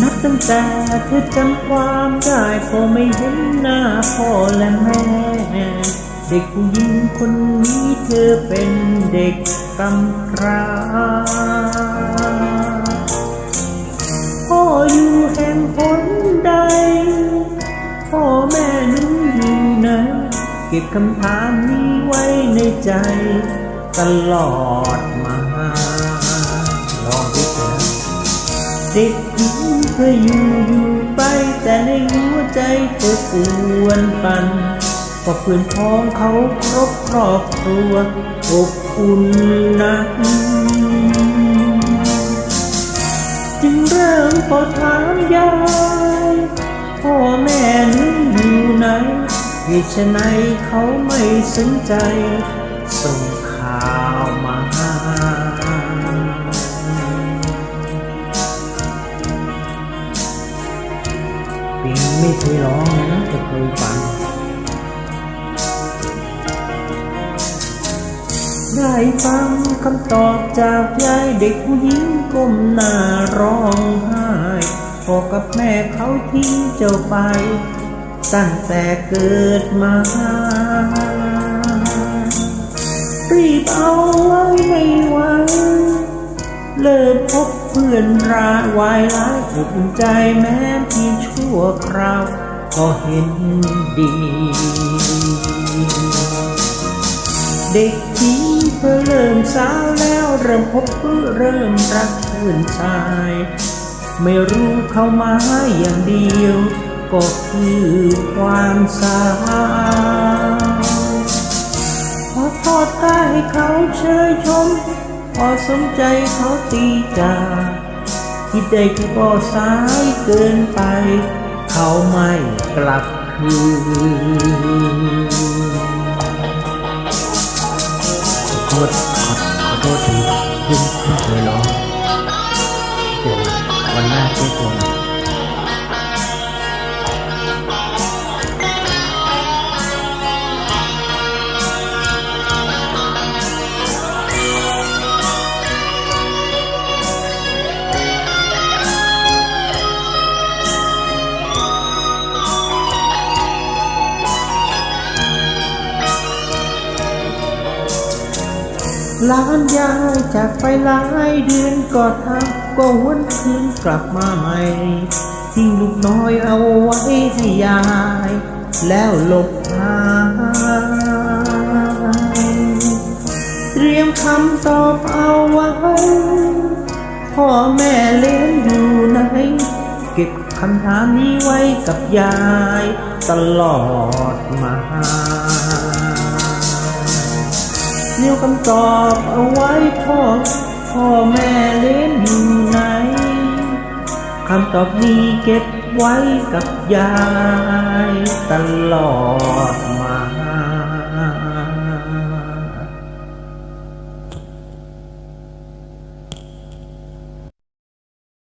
นับตั้งแต่เธอจำความได้พอไม่เห็นหน้าพ่อและแม่ เด็กผู้หญิงคนนี้เธอเป็นเด็กกำพร้าพ่ออยู่แห่งผลใด พ่อแม่หนูอยู่ไหนเก็บคำถามนี้ไว้ในใจ ตลอดมาลองดิเถอะเด็กหญิ ออยู่อยู่ไปแต่ในหัวใจเธอปวนปันก็เพื่อนพ้องเขาครบครอบครัวอบอุ่นนัก จึงเริ่มขอถามยายพ่อแม่หนูอยู่ไหนเหตุไฉนเขาไม่สนใจ ส่งข่าว ปิงไม่เคยร้องนะแต่เคยฟัง ได้ฟังคำตอบจากยายเด็กผู้หญิงก้มหน้าร้องไห้พ่อกับแม่เขาทิ้งเจ้าไป ตั้งแต่เกิดมา รีบเอาไว้ให้ไวเลิกพบ เพื่อนราวายร้ายอุ่นใจแม้เพียงชั่วคราวก็เห็นดี เด็กที่เธอเริ่มสาวแล้วเริ่มพบเพื่อเริ่มรักเพื่อนชาย ไม่รู้เข้ามาอย่างเดียว ก็คือความสาวพอทอดกายให้เขาเชยชม อสมใจเขาตีจาคิดได้ก็สายเกินไป เขาไม่กลับคืนขอโทษขอขอโทษทีที่ไม่เคยร้องเดี๋ยววันหน้าแก้ตัว ลานยายจากไปหลายเดือนก็ทักก็วนคืนกลับมาใหม่ทิ้งลูกน้อยเอาไว้ให้ยาย แล้วหลบหายเตรียมคำตอบเอาไว้พ่อแม่เลี้ยงอยู่ไหนเก็บคำถามนี้ไว้กับยาย ตลอดมา เดี๋ยวคำตอบเอาไว้พ่อพ่อแม่เล่นอยู่ไหนคำตอบนี้เก็บไว้กับยายตลอดมา